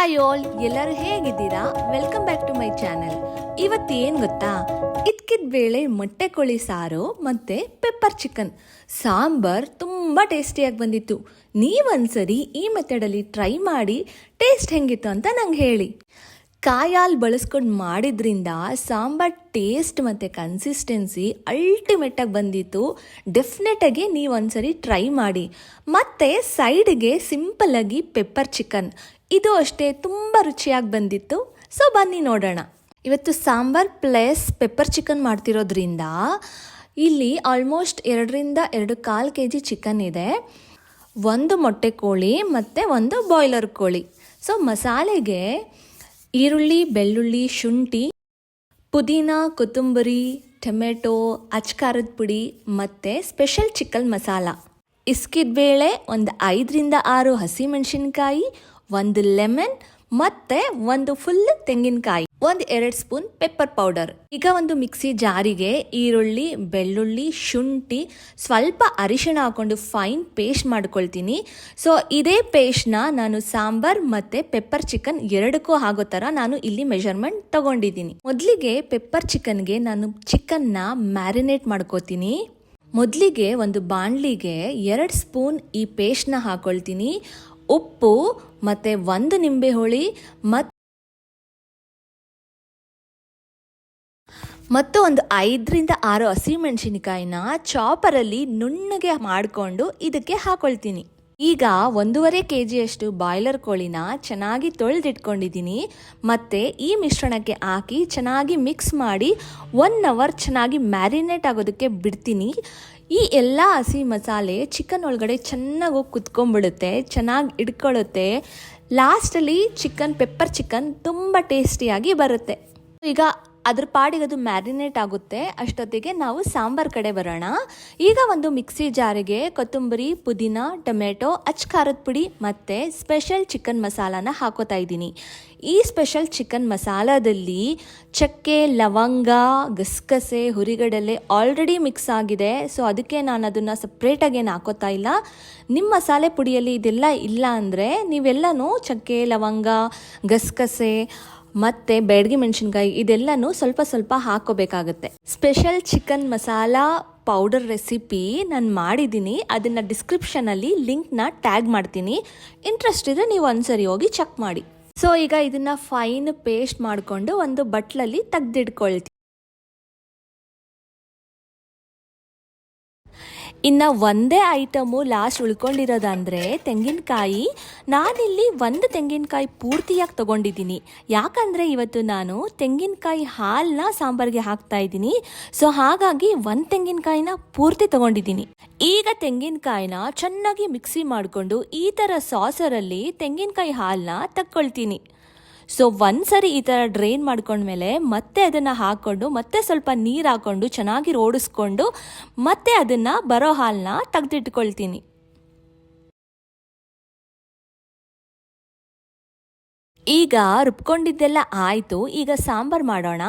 Hi all ಎಲ್ಲರೂ ಹೇಗಿದ್ದೀರಾ? Welcome back to my channel ಇವತ್ತು ಏನು ಗೊತ್ತಾ? ಇದ್ಕಿದ ಬೇಳೆ ಮೊಟ್ಟೆ ಕೋಳಿ ಸಾರು ಮತ್ತು ಪೆಪ್ಪರ್ ಚಿಕನ್ ಸಾಂಬಾರ್ ತುಂಬ ಟೇಸ್ಟಿಯಾಗಿ ಬಂದಿತ್ತು. ನೀವೊಂದ್ಸರಿ ಈ ಮೆಥಡಲ್ಲಿ ಟ್ರೈ ಮಾಡಿ ಟೇಸ್ಟ್ ಹೆಂಗಿತ್ತು ಅಂತ ನಂಗೆ ಹೇಳಿ. ಕಾಯಾಲ್ ಬಳಸ್ಕೊಂಡು ಮಾಡಿದ್ರಿಂದ ಸಾಂಬಾರ್ ಟೇಸ್ಟ್ ಮತ್ತು ಕನ್ಸಿಸ್ಟೆನ್ಸಿ ಅಲ್ಟಿಮೇಟಾಗಿ ಬಂದಿತ್ತು. ಡೆಫಿನೆಟಾಗಿ ನೀವು ಒಂದ್ಸರಿ ಟ್ರೈ ಮಾಡಿ. ಮತ್ತು ಸೈಡ್ಗೆ ಸಿಂಪಲಾಗಿ ಪೆಪ್ಪರ್ ಚಿಕನ್ ಇದು ಅಷ್ಟೇ ತುಂಬ ರುಚಿಯಾಗಿ ಬಂದಿತ್ತು. ಸೊ ಬನ್ನಿ ನೋಡೋಣ. ಇವತ್ತು ಸಾಂಬಾರ್ ಪ್ಲಸ್ ಪೆಪ್ಪರ್ ಚಿಕನ್ ಮಾಡ್ತಿರೋದ್ರಿಂದ ಇಲ್ಲಿ ಆಲ್ಮೋಸ್ಟ್ ಎರಡರಿಂದ ಎರಡು ಕಾಲು ಕೆ ಜಿ ಚಿಕನ್ ಇದೆ. ಒಂದು ಮೊಟ್ಟೆ ಕೋಳಿ ಮತ್ತು ಒಂದು ಬಾಯ್ಲರ್ ಕೋಳಿ. ಸೊ ಮಸಾಲೆಗೆ ಈರುಳ್ಳಿ, ಬೆಳ್ಳುಳ್ಳಿ, ಶುಂಠಿ, ಪುದೀನ, ಕೊತ್ತಂಬರಿ, ಟೊಮೆಟೊ, ಅಚ್ಕಾರದ ಪುಡಿ ಮತ್ತು ಸ್ಪೆಷಲ್ ಚಿಕನ್ ಮಸಾಲ. ಇಸ್ಕಿದ ಬೇಳೆ ಒಂದು ಐದರಿಂದ ಆರು ಹಸಿಮೆಣಸಿನ್ಕಾಯಿ ಒಂದು ಲೆಮನ್ ಮತ್ತೆ ಒಂದು ಫುಲ್ ತೆಂಗಿನಕಾಯಿ, ಒಂದು ಎರಡ್ ಸ್ಪೂನ್ ಪೆಪ್ಪರ್ ಪೌಡರ್ ಈಗ ಒಂದು ಮಿಕ್ಸಿ ಜಾರಿಗೆ ಈರುಳ್ಳಿ, ಬೆಳ್ಳುಳ್ಳಿ, ಶುಂಠಿ, ಸ್ವಲ್ಪ ಅರಿಶಿಣ ಹಾಕೊಂಡು ಫೈನ್ ಪೇಸ್ಟ್ ಮಾಡ್ಕೊಳ್ತೀನಿ. ಸೊ ಇದೇ ಪೇಸ್ಟ್ನ ನಾನು ಸಾಂಬಾರ್ ಮತ್ತೆ ಪೆಪ್ಪರ್ ಚಿಕನ್ ಎರಡಕ್ಕೂ ಆಗೋ ತರ ನಾನು ಇಲ್ಲಿ ಮೆಷರ್ಮೆಂಟ್ ತಗೊಂಡಿದ್ದೀನಿ. ಮೊದಲಿಗೆ ಪೆಪ್ಪರ್ ಚಿಕನ್ಗೆ ನಾನು ಚಿಕನ್ನ ಮ್ಯಾರಿನೇಟ್ ಮಾಡ್ಕೋತೀನಿ. ಮೊದಲಿಗೆ ಒಂದು ಬಾಣಲಿಗೆ ಎರಡು ಸ್ಪೂನ್ ಈ ಪೇಸ್ಟ್ನ ಹಾಕೊಳ್ತೀನಿ. ಉಪ್ಪು, ಮತ್ತು ಒಂದು ನಿಂಬೆ ಹುಳಿ ಮತ್ತು ಮತ್ತು ಒಂದು ಐದರಿಂದ ಆರು ಹಸಿಮೆಣಸಿನಕಾಯಿನ ಚಾಪರಲ್ಲಿ ನುಣ್ಣಗೆ ಮಾಡಿಕೊಂಡು ಇದಕ್ಕೆ ಹಾಕೊಳ್ತೀನಿ. ಈಗ ಒಂದೂವರೆ ಕೆ ಜಿಯಷ್ಟು ಬಾಯ್ಲರ್ ಕೋಳಿನ ಚೆನ್ನಾಗಿ ತೊಳೆದಿಟ್ಕೊಂಡಿದ್ದೀನಿ. ಮತ್ತು ಈ ಮಿಶ್ರಣಕ್ಕೆ ಹಾಕಿ ಚೆನ್ನಾಗಿ ಮಿಕ್ಸ್ ಮಾಡಿ ಒನ್ ಅವರ್ ಚೆನ್ನಾಗಿ ಮ್ಯಾರಿನೇಟ್ ಆಗೋದಕ್ಕೆ ಬಿಡ್ತೀನಿ. ಈ ಎಲ್ಲ ಹಸಿ ಮಸಾಲೆ ಚಿಕನ್ ಒಳಗಡೆ ಚೆನ್ನಾಗಿ ಹೋಗಿ ಕುತ್ಕೊಂಡ್ಬಿಡುತ್ತೆ, ಚೆನ್ನಾಗಿ ಇಡ್ಕೊಳ್ಳುತ್ತೆ ಲಾಸ್ಟಲ್ಲಿ ಚಿಕನ್ ಪೆಪ್ಪರ್ ಚಿಕನ್ ತುಂಬ ಟೇಸ್ಟಿಯಾಗಿ ಬರುತ್ತೆ. ಈಗ ಅದ್ರ ಪಾಡಿಗೆ ಅದು ಮ್ಯಾರಿನೇಟ್ ಆಗುತ್ತೆ. ಅಷ್ಟೊತ್ತಿಗೆ ನಾವು ಸಾಂಬಾರ್ ಕಡೆ ಬರೋಣ. ಈಗ ಒಂದು ಮಿಕ್ಸಿ ಜಾರಿಗೆ ಕೊತ್ತಂಬರಿ, ಪುದೀನ, ಟೊಮೆಟೊ ಅಚ್ಚ ಖಾರದ ಪುಡಿ ಮತ್ತು ಸ್ಪೆಷಲ್ ಚಿಕನ್ ಮಸಾಲಾನ ಹಾಕೋತಾ ಇದ್ದೀನಿ. ಈ ಸ್ಪೆಷಲ್ ಚಿಕನ್ ಮಸಾಲಾದಲ್ಲಿ ಚಕ್ಕೆ, ಲವಂಗ, ಗಸಗಸೆ, ಹುರಿಗಡಲೆ ಆಲ್ರೆಡಿ ಮಿಕ್ಸ್ ಆಗಿದೆ. ಸೊ ಅದಕ್ಕೆ ನಾನು ಅದನ್ನು ಸಪ್ರೇಟಾಗಿ ಏನು ಹಾಕೋತಾ ಇಲ್ಲ. ನಿಮ್ಮ ಮಸಾಲೆ ಪುಡಿಯಲ್ಲಿ ಇದೆಲ್ಲ ಇಲ್ಲ ಅಂದರೆ ನೀವೆಲ್ಲನೂ ಚಕ್ಕೆ, ಲವಂಗ, ಗಸಗಸೆ ಮತ್ತು ಬೆಳಗ್ಗೆ ಮೆಣಸಿನ್ಕಾಯಿ ಇದೆಲ್ಲನೂ ಸ್ವಲ್ಪ ಸ್ವಲ್ಪ ಹಾಕೋಬೇಕಾಗುತ್ತೆ. Special chicken masala powder recipe ನಾನು ಮಾಡಿದ್ದೀನಿ. ಅದನ್ನು ಡಿಸ್ಕ್ರಿಪ್ಷನಲ್ಲಿ ಲಿಂಕ್ನ ಟ್ಯಾಗ್ ಮಾಡ್ತೀನಿ. ಇಂಟ್ರೆಸ್ಟ್ ಇದ್ದರೆ ನೀವು ಒಂದ್ಸರಿ ಹೋಗಿ ಚೆಕ್ ಮಾಡಿ. ಸೊ ಈಗ ಇದನ್ನ ಫೈನ್ ಪೇಸ್ಟ್ ಮಾಡಿಕೊಂಡು ಒಂದು ಬಟ್ಲಲ್ಲಿ ತೆಗ್ದಿಡ್ಕೊಳ್ತೀನಿ ಇನ್ನು ಒಂದೇ ಐಟಮು ಲಾಸ್ಟ್ ಉಳ್ಕೊಂಡಿರೋದಂದರೆ ತೆಂಗಿನಕಾಯಿ. ನಾನಿಲ್ಲಿ ಒಂದು ತೆಂಗಿನಕಾಯಿ ಪೂರ್ತಿಯಾಗಿ ತೊಗೊಂಡಿದ್ದೀನಿ. ಯಾಕಂದರೆ ಇವತ್ತು ನಾನು ತೆಂಗಿನಕಾಯಿ ಹಾಲನ್ನ ಸಾಂಬಾರಿಗೆ ಹಾಕ್ತಾ ಇದ್ದೀನಿ. ಸೊ ಹಾಗಾಗಿ ಒಂದು ತೆಂಗಿನಕಾಯಿನ ಪೂರ್ತಿ ತೊಗೊಂಡಿದ್ದೀನಿ. ಈಗ ತೆಂಗಿನಕಾಯಿನ ಚೆನ್ನಾಗಿ ಮಿಕ್ಸಿ ಮಾಡಿಕೊಂಡು ಈ ಥರ ಸಾಸರಲ್ಲಿ ತೆಂಗಿನಕಾಯಿ ಹಾಲನ್ನ ತಕ್ಕೊಳ್ತೀನಿ. ಸೊ ಒಂದ್ಸರಿ ಈ ಥರ ಡ್ರೈನ್ ಮಾಡ್ಕೊಂಡ್ಮೇಲೆ ಮತ್ತೆ ಅದನ್ನು ಹಾಕ್ಕೊಂಡು ಮತ್ತೆ ಸ್ವಲ್ಪ ನೀರು ಹಾಕ್ಕೊಂಡು ಚೆನ್ನಾಗಿ ರೋಡಿಸ್ಕೊಂಡು ಮತ್ತೆ ಅದನ್ನು ಬರೋ ಹಾಲನ್ನ ತೆಗೆದಿಟ್ಕೊಳ್ತೀನಿ. ಈಗ ರುಬ್ಕೊಂಡಿದ್ದೆಲ್ಲ ಆಯಿತು. ಈಗ ಸಾಂಬಾರು ಮಾಡೋಣ.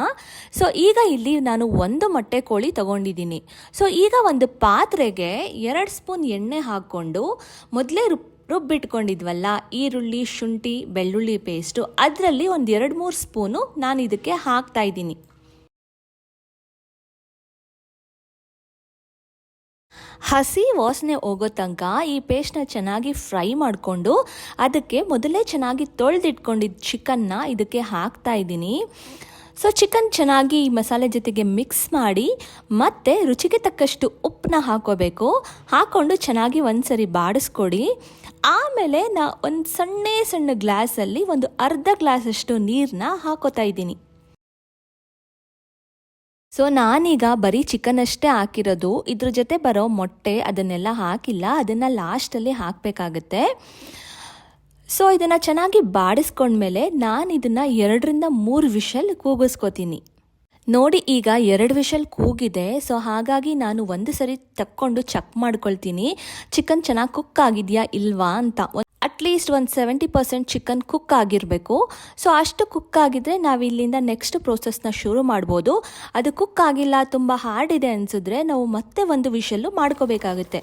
ಸೊ ಈಗ ಇಲ್ಲಿ ನಾನು ಒಂದು ಮೊಟ್ಟೆ ಕೋಳಿ ತಗೊಂಡಿದ್ದೀನಿ. ಸೊ ಈಗ ಒಂದು ಪಾತ್ರೆಗೆ ಎರಡು ಸ್ಪೂನ್ ಎಣ್ಣೆ ಹಾಕ್ಕೊಂಡು ಮೊದಲೇ ರುಬ್ ರುಬ್ಬಿಟ್ಕೊಂಡಿದ್ವಲ್ಲ, ಈರುಳ್ಳಿ, ಶುಂಠಿ, ಬೆಳ್ಳುಳ್ಳಿ ಪೇಸ್ಟು ಅದರಲ್ಲಿ ಒಂದು ಎರಡು ಮೂರು ಸ್ಪೂನು ನಾನು ಇದಕ್ಕೆ ಹಾಕ್ತಾ ಇದ್ದೀನಿ. ಹಸಿ ವಾಸನೆ ಹೋಗೋ ತನಕ ಈ ಪೇಸ್ಟ್ನ ಚೆನ್ನಾಗಿ ಫ್ರೈ ಮಾಡಿಕೊಂಡು ಅದಕ್ಕೆ ಮೊದಲೇ ಚೆನ್ನಾಗಿ ತೊಳೆದಿಟ್ಕೊಂಡಿದ್ದ ಚಿಕನ್ನ ಇದಕ್ಕೆ ಹಾಕ್ತಾ ಇದ್ದೀನಿ. ಸೊ ಚಿಕನ್ ಚೆನ್ನಾಗಿ ಈ ಮಸಾಲೆ ಜೊತೆಗೆ ಮಿಕ್ಸ್ ಮಾಡಿ ಮತ್ತೆ ರುಚಿಗೆ ತಕ್ಕಷ್ಟು ಉಪ್ಪನ್ನ ಹಾಕೋಬೇಕು. ಹಾಕ್ಕೊಂಡು ಚೆನ್ನಾಗಿ ಒಂದ್ಸರಿ ಬಾಡಿಸ್ಕೊಡಿ. ಆಮೇಲೆ ನಾ ಒಂದು ಸಣ್ಣ ಸಣ್ಣ ಗ್ಲಾಸಲ್ಲಿ ಒಂದು ಅರ್ಧ ಗ್ಲಾಸಷ್ಟು ನೀರನ್ನ ಹಾಕೋತಾ ಇದ್ದೀನಿ. ಸೊ ನಾನೀಗ ಬರೀ ಚಿಕನ್ ಅಷ್ಟೇ ಹಾಕಿರೋದು. ಇದ್ರ ಜೊತೆ ಬರೋ ಮೊಟ್ಟೆ ಅದನ್ನೆಲ್ಲ ಹಾಕಿಲ್ಲ. ಅದನ್ನು ಲಾಸ್ಟಲ್ಲಿ ಹಾಕಬೇಕಾಗತ್ತೆ. ಸೊ ಇದನ್ನು ಚೆನ್ನಾಗಿ ಬಾಡಿಸ್ಕೊಂಡ್ಮೇಲೆ ನಾನು ಇದನ್ನು ಎರಡರಿಂದ ಮೂರು ವಿಷಲ್ ಕೂಗಿಸ್ಕೋತೀನಿ. ನೋಡಿ ಈಗ ಎರಡು ವಿಷಲ್ ಕೂಗಿದೆ. ಸೊ ಹಾಗಾಗಿ ನಾನು ಒಂದು ಸರಿ ತಕ್ಕೊಂಡು ಚೆಕ್ ಮಾಡ್ಕೊಳ್ತೀನಿ. ಚಿಕನ್ ಚೆನ್ನಾಗಿ ಕುಕ್ ಆಗಿದೆಯಾ ಇಲ್ವಾ ಅಂತ. ಅಟ್ಲೀಸ್ಟ್ ಒಂದು ಸೆವೆಂಟಿ ಪರ್ಸೆಂಟ್ ಚಿಕನ್ ಕುಕ್ ಆಗಿರಬೇಕು. ಸೊ ಅಷ್ಟು ಕುಕ್ ಆಗಿದ್ರೆ ನಾವು ಇಲ್ಲಿಂದ ನೆಕ್ಸ್ಟ್ ಪ್ರೋಸೆಸ್ನ ಶುರು ಮಾಡ್ಬೋದು. ಅದು ಕುಕ್ ಆಗಿಲ್ಲ, ತುಂಬ ಹಾರ್ಡ್ ಇದೆ ಅನಿಸಿದ್ರೆ ನಾವು ಮತ್ತೆ ಒಂದು ವಿಷಲ್ಲು ಮಾಡ್ಕೋಬೇಕಾಗುತ್ತೆ.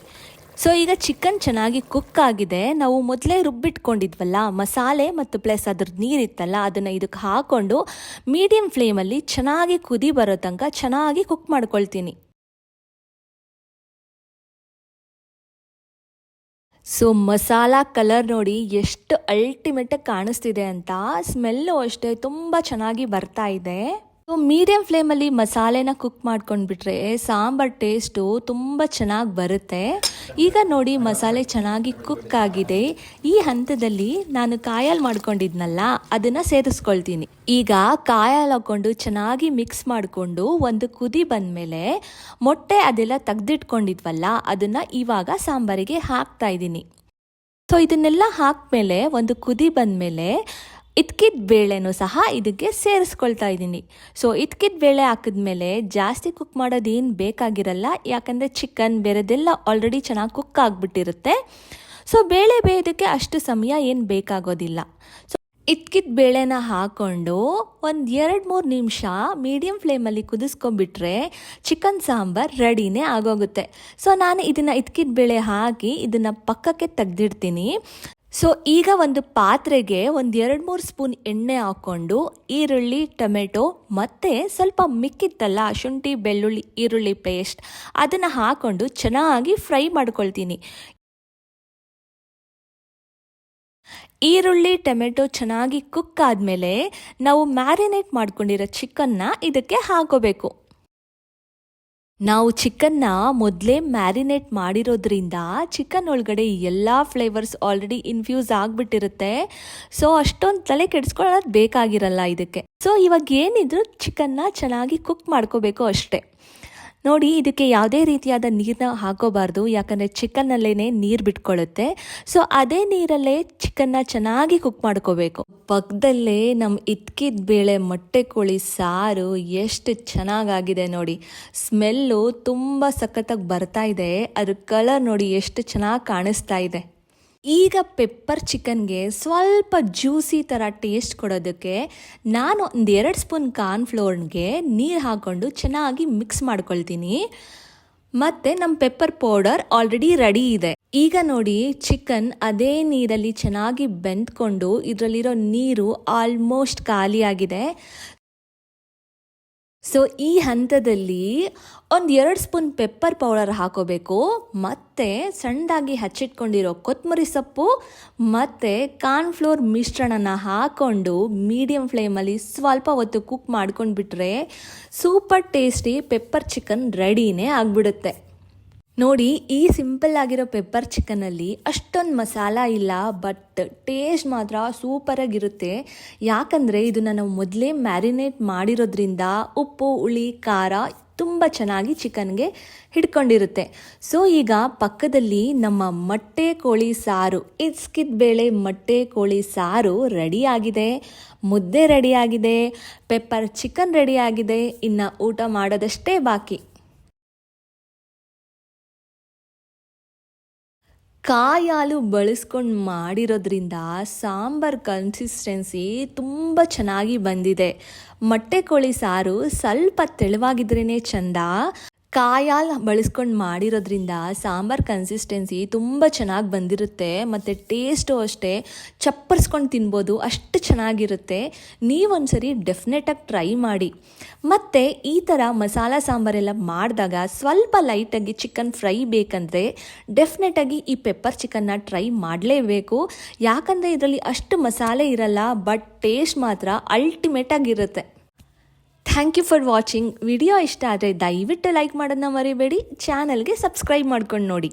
ಸೊ ಈಗ ಚಿಕನ್ ಚೆನ್ನಾಗಿ ಕುಕ್ ಆಗಿದೆ. ನಾವು ಮೊದಲೇ ರುಬ್ಬಿಟ್ಕೊಂಡಿದ್ವಲ್ಲ, ಮಸಾಲೆ ಮತ್ತು ಪ್ಲಸ್ ಅದ್ರದ್ದು ನೀರಿತ್ತಲ್ಲ ಅದನ್ನು ಇದಕ್ಕೆ ಹಾಕ್ಕೊಂಡು ಮೀಡಿಯಮ್ ಫ್ಲೇಮಲ್ಲಿ ಚೆನ್ನಾಗಿ ಕುದಿ ಬರೋ ತನಕ ಚೆನ್ನಾಗಿ ಕುಕ್ ಮಾಡ್ಕೊಳ್ತೀನಿ. ಸೊ ಮಸಾಲ ಕಲರ್ ನೋಡಿ ಎಷ್ಟು ಅಲ್ಟಿಮೇಟಾಗಿ ಕಾಣಿಸ್ತಿದೆ ಅಂತ ಸ್ಮೆಲ್ಲು ಅಷ್ಟೇ ತುಂಬ ಚೆನ್ನಾಗಿ ಬರ್ತಾ ಇದೆ. ಸೊ ಮೀಡಿಯಂ ಫ್ಲೇಮಲ್ಲಿ ಮಸಾಲೆನ ಕುಕ್ ಮಾಡ್ಕೊಂಡ್ಬಿಟ್ರೆ ಸಾಂಬಾರ್ ಟೇಸ್ಟು ತುಂಬ ಚೆನ್ನಾಗಿ ಬರುತ್ತೆ. ಈಗ ನೋಡಿ ಮಸಾಲೆ ಚೆನ್ನಾಗಿ ಕುಕ್ ಆಗಿದೆ. ಈ ಹಂತದಲ್ಲಿ ನಾನು ಕಾಯಲ್ಲಿ ಮಾಡ್ಕೊಂಡಿದ್ನಲ್ಲ, ಅದನ್ನು ಸೇರಿಸ್ಕೊಳ್ತೀನಿ. ಈಗ ಕಾಯಲ್ಲಿ ಹಾಕ್ಕೊಂಡು ಚೆನ್ನಾಗಿ ಮಿಕ್ಸ್ ಮಾಡಿಕೊಂಡು ಒಂದು ಕುದಿ ಬಂದಮೇಲೆ ಮೊಟ್ಟೆ ಅದೆಲ್ಲ ತೆಗ್ದಿಟ್ಕೊಂಡಿದ್ವಲ್ಲ, ಅದನ್ನು ಇವಾಗ ಸಾಂಬಾರಿಗೆ ಹಾಕ್ತಾ ಇದ್ದೀನಿ. ಸೊ ಇದನ್ನೆಲ್ಲ ಹಾಕ್ಮೇಲೆ ಒಂದು ಕುದಿ ಬಂದಮೇಲೆ ಇದ್ಕಿದ ಬೇಳೆನೂ ಸಹ ಇದಕ್ಕೆ ಸೇರಿಸ್ಕೊಳ್ತಾ ಇದ್ದೀನಿ ಸೊ ಇದ್ಕಿದ ಬೇಳೆ ಹಾಕಿದ್ಮೇಲೆ ಜಾಸ್ತಿ ಕುಕ್ ಮಾಡೋದೇನು ಬೇಕಾಗಿರಲ್ಲ, ಯಾಕಂದರೆ ಚಿಕನ್ ಬೇರೆದೆಲ್ಲ ಆಲ್ರೆಡಿ ಚೆನ್ನಾಗಿ ಕುಕ್ ಆಗಿಬಿಟ್ಟಿರುತ್ತೆ. ಸೊ ಬೇಳೆ ಬೇಯೋದಕ್ಕೆ ಅಷ್ಟು ಸಮಯ ಏನು ಬೇಕಾಗೋದಿಲ್ಲ. ಸೊ ಇದ್ಕಿದ ಬೇಳೆನ ಹಾಕ್ಕೊಂಡು ಒಂದು ಎರಡು ಮೂರು ನಿಮಿಷ ಮೀಡಿಯಮ್ ಫ್ಲೇಮಲ್ಲಿ ಕುದಿಸ್ಕೊಂಡ್ಬಿಟ್ರೆ ಚಿಕನ್ ಸಾಂಬಾರ್ ರೆಡಿನೇ ಆಗೋಗುತ್ತೆ. ಸೊ ನಾನು ಇದನ್ನು ಇದ್ಕಿದ ಬೇಳೆ ಹಾಕಿ ಇದನ್ನು ಪಕ್ಕಕ್ಕೆ ತೆಗ್ದಿಡ್ತೀನಿ. ಸೊ ಈಗ ಒಂದು ಪಾತ್ರೆಗೆ ಒಂದು ಎರಡು ಮೂರು ಸ್ಪೂನ್ ಎಣ್ಣೆ ಹಾಕ್ಕೊಂಡು ಈರುಳ್ಳಿ, ಟೊಮೆಟೊ ಮತ್ತು ಸ್ವಲ್ಪ ಮಿಕ್ಕಿತ್ತಲ್ಲ ಶುಂಠಿ, ಬೆಳ್ಳುಳ್ಳಿ, ಈರುಳ್ಳಿ ಪೇಸ್ಟ್ ಅದನ್ನು ಹಾಕ್ಕೊಂಡು ಚೆನ್ನಾಗಿ ಫ್ರೈ ಮಾಡ್ಕೊಳ್ತೀನಿ. ಈರುಳ್ಳಿ, ಟೊಮೆಟೊ ಚೆನ್ನಾಗಿ ಕುಕ್ ಆದಮೇಲೆ ನಾವು ಮ್ಯಾರಿನೇಟ್ ಮಾಡ್ಕೊಂಡಿರೋ ಚಿಕನ್ನ ಇದಕ್ಕೆ ಹಾಕೋಬೇಕು. ನಾವು ಚಿಕನ್ನ ಮೊದಲೇ ಮ್ಯಾರಿನೇಟ್ ಮಾಡಿರೋದ್ರಿಂದ ಚಿಕನ್ ಒಳಗಡೆ ಎಲ್ಲ ಫ್ಲೇವರ್ಸ್ ಆಲ್ರೆಡಿ ಇನ್ಫ್ಯೂಸ್ ಆಗಿಬಿಟ್ಟಿರುತ್ತೆ. ಸೊ ಅಷ್ಟೊಂದು ತಲೆ ಕೆಡಿಸ್ಕೊಳ್ಳೋದು ಬೇಕಾಗಿರಲ್ಲ ಇದಕ್ಕೆ. ಸೊ ಇವಾಗ ಏನಿದ್ರು ಚಿಕನ್ನ ಚೆನ್ನಾಗಿ ಕುಕ್ ಮಾಡ್ಕೋಬೇಕು ಅಷ್ಟೇ. ನೋಡಿ, ಇದಕ್ಕೆ ಯಾವುದೇ ರೀತಿಯಾದ ನೀರನ್ನ ಹಾಕೋಬಾರ್ದು. ಯಾಕಂದರೆ ಚಿಕನ್ನಲ್ಲೇ ನೀರು ಬಿಟ್ಕೊಳ್ಳುತ್ತೆ ಸೊ ಅದೇ ನೀರಲ್ಲೇ ಚಿಕನ್ನ ಚೆನ್ನಾಗಿ ಕುಕ್ ಮಾಡ್ಕೋಬೇಕು. ಪಕ್ಕದಲ್ಲೇ ನಮ್ಮ ಇತ್ಕಿದ ಬೇಳೆ, ಮೊಟ್ಟೆ ಕೋಳಿ, ಸಾರು ಎಷ್ಟು ಚೆನ್ನಾಗಾಗಿದೆ ನೋಡಿ. ಸ್ಮೆಲ್ಲು ತುಂಬ ಸಖತ್ತಾಗಿ ಬರ್ತಾ ಇದೆ. ಅದ್ರ ಕಲರ್ ನೋಡಿ ಎಷ್ಟು ಚೆನ್ನಾಗಿ ಕಾಣಿಸ್ತಾ ಇದೆ. ಈಗ ಪೆಪ್ಪರ್ ಚಿಕನ್ಗೆ ಸ್ವಲ್ಪ ಜ್ಯೂಸಿ ಥರ ಟೇಸ್ಟ್ ಕೊಡೋದಕ್ಕೆ ನಾನು ಒಂದು ಎರಡು ಸ್ಪೂನ್ ಕಾರ್ನ್ಫ್ಲೋರ್ಗೆ ನೀರು ಹಾಕ್ಕೊಂಡು ಚೆನ್ನಾಗಿ ಮಿಕ್ಸ್ ಮಾಡ್ಕೊಳ್ತೀನಿ. ಮತ್ತು ನಮ್ಮ ಪೆಪ್ಪರ್ ಪೌಡರ್ ಆಲ್ರೆಡಿ ರೆಡಿ ಇದೆ. ಈಗ ನೋಡಿ ಚಿಕನ್ ಅದೇ ನೀರಲ್ಲಿ ಚೆನ್ನಾಗಿ ಬೆಂದ್ಕೊಂಡು ಇದರಲ್ಲಿರೋ ನೀರು ಆಲ್ಮೋಸ್ಟ್ ಖಾಲಿಯಾಗಿದೆ. ಸೊ ಈ ಹಂತದಲ್ಲಿ ಒಂದು ಎರಡು ಸ್ಪೂನ್ ಪೆಪ್ಪರ್ ಪೌಡರ್ ಹಾಕೋಬೇಕು, ಮತ್ತು ಸಣ್ಣದಾಗಿ ಹಚ್ಚಿಟ್ಕೊಂಡಿರೋ ಕೊತ್ತಂಬರಿ ಸೊಪ್ಪು, ಮತ್ತು ಕಾರ್ನ್ಫ್ಲೋರ್ ಮಿಶ್ರಣನ ಹಾಕ್ಕೊಂಡು ಮೀಡಿಯಮ್ ಫ್ಲೇಮಲ್ಲಿ ಸ್ವಲ್ಪ ಹೊತ್ತು ಕುಕ್ ಮಾಡ್ಕೊಂಡ್ಬಿಟ್ರೆ ಸೂಪರ್ ಟೇಸ್ಟಿ ಪೆಪ್ಪರ್ ಚಿಕನ್ ರೆಡಿನೇ ಆಗಿಬಿಡುತ್ತೆ. ನೋಡಿ, ಈ ಸಿಂಪಲ್ ಆಗಿರೋ ಪೆಪ್ಪರ್ ಚಿಕನಲ್ಲಿ ಅಷ್ಟೊಂದು ಮಸಾಲ ಇಲ್ಲ ಬಟ್ ಟೇಸ್ಟ್ ಮಾತ್ರ ಸೂಪರಾಗಿರುತ್ತೆ ಯಾಕಂದರೆ ಇದನ್ನ ನಾವು ಮೊದಲೇ ಮ್ಯಾರಿನೇಟ್ ಮಾಡಿರೋದ್ರಿಂದ ಉಪ್ಪು, ಹುಳಿ, ಖಾರ ತುಂಬ ಚೆನ್ನಾಗಿ ಚಿಕನ್ಗೆ ಹಿಡ್ಕೊಂಡಿರುತ್ತೆ. ಸೊ ಈಗ ಪಕ್ಕದಲ್ಲಿ ನಮ್ಮ ಮೊಟ್ಟೆ ಕೋಳಿ ಸಾರು, ಇಸ್ಕಿದ ಬೇಳೆ ಮೊಟ್ಟೆ ಕೋಳಿ ಸಾರು ರೆಡಿಯಾಗಿದೆ ಮುದ್ದೆ ರೆಡಿಯಾಗಿದೆ ಪೆಪ್ಪರ್ ಚಿಕನ್ ರೆಡಿಯಾಗಿದೆ ಇನ್ನು ಊಟ ಮಾಡೋದಷ್ಟೇ ಬಾಕಿ. ಕಾಯಿ ಹಾಲು ಬಳಸ್ಕೊಂಡು ಮಾಡಿರೋದ್ರಿಂದ ಸಾಂಬಾರ್ ಕನ್ಸಿಸ್ಟೆನ್ಸಿ ತುಂಬ ಚೆನ್ನಾಗಿ ಬಂದಿದೆ. ಮೊಟ್ಟೆ ಕೋಳಿ ಸಾರು ಸ್ವಲ್ಪ ತೆಳುವಾಗಿದ್ರೇ ಚಂದ. ಕಾಯಾಲ್ ಬಳಸ್ಕೊಂಡು ಮಾಡಿರೋದ್ರಿಂದ ಸಾಂಬಾರ್ ಕನ್ಸಿಸ್ಟೆನ್ಸಿ ತುಂಬ ಚೆನ್ನಾಗಿ ಬಂದಿರುತ್ತೆ. ಮತ್ತು ಟೇಸ್ಟು ಅಷ್ಟೇ, ಚಪ್ಪರ್ಸ್ಕೊಂಡು ತಿನ್ಬೋದು, ಅಷ್ಟು ಚೆನ್ನಾಗಿರುತ್ತೆ. ನೀವೊಂದ್ಸರಿ ಡೆಫಿನೆಟಾಗಿ ಟ್ರೈ ಮಾಡಿ. ಮತ್ತು ಈ ಥರ ಮಸಾಲ ಸಾಂಬಾರೆಲ್ಲ ಮಾಡಿದಾಗ ಸ್ವಲ್ಪ ಲೈಟಾಗಿ ಚಿಕನ್ ಫ್ರೈ ಬೇಕಂದರೆ ಡೆಫಿನೆಟಾಗಿ ಈ ಪೆಪ್ಪರ್ ಚಿಕನ್ನ ಟ್ರೈ ಮಾಡಲೇಬೇಕು. ಯಾಕಂದರೆ ಇದರಲ್ಲಿ ಅಷ್ಟು ಮಸಾಲೆ ಇರಲ್ಲ ಬಟ್ ಟೇಸ್ಟ್ ಮಾತ್ರ ಅಲ್ಟಿಮೇಟಾಗಿರುತ್ತೆ thank you for watching video ಇಷ್ಟ ಆದರೆ ದಯವಿಟ್ಟು ಲೈಕ್ ಮಾಡೋದನ್ನ ಮರಿಬೇಡಿ. ಚಾನಲ್ಗೆ ಸಬ್ಸ್ಕ್ರೈಬ್ ಮಾಡ್ಕೊಂಡು ನೋಡಿ.